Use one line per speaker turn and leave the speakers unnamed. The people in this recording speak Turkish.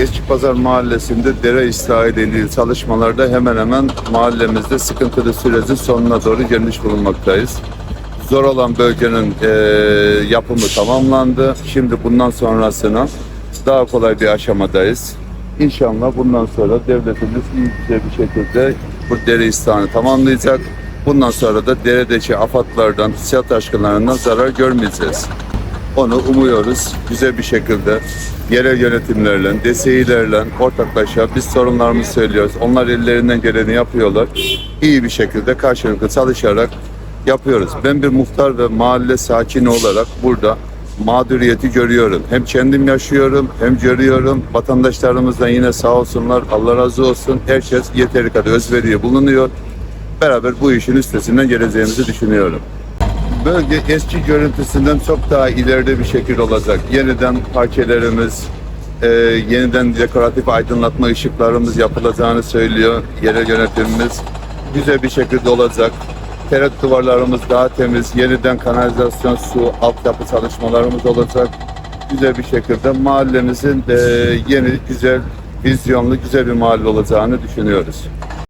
Eski Pazar Mahallesi'nde dere ıslah ile ilgili çalışmalarda hemen hemen mahallemizde sıkıntılı sürecin sonuna doğru gelmiş bulunmaktayız. Zor olan bölgenin eee, yapımı tamamlandı. Şimdi bundan sonrasına daha kolay bir aşamadayız. İnşallah bundan sonra devletimiz iyi bir şekilde bu dere ıslahını tamamlayacak. Bundan sonra da deredeki afatlardan, sel taşkınlarından zarar görmeyeceğiz. Onu umuyoruz güzel bir şekilde yerel yönetimlerle, DSİ'lerle ortaklaşa biz sorunlarımızı söylüyoruz. Onlar ellerinden geleni yapıyorlar. İyi bir şekilde karşılıklı çalışarak yapıyoruz. Ben bir muhtar ve mahalle sakini olarak burada mağduriyeti görüyorum. Hem kendim yaşıyorum hem görüyorum. Vatandaşlarımızdan yine sağ olsunlar. Allah razı olsun. Herkes yeteri kadar özveriye bulunuyor. Beraber bu işin üstesinden geleceğimizi düşünüyorum. Bölge eski görüntüsünden çok daha ileride bir şekil olacak. Yeniden parkelerimiz, e, yeniden dekoratif aydınlatma ışıklarımız yapılacağını söylüyor yerel yönetimimiz. Güzel bir şekilde olacak. Teret duvarlarımız daha temiz, yeniden kanalizasyon, su, altyapı çalışmalarımız olacak. Güzel bir şekilde mahallemizin e, yeni, güzel, vizyonlu, güzel bir mahalle olacağını düşünüyoruz.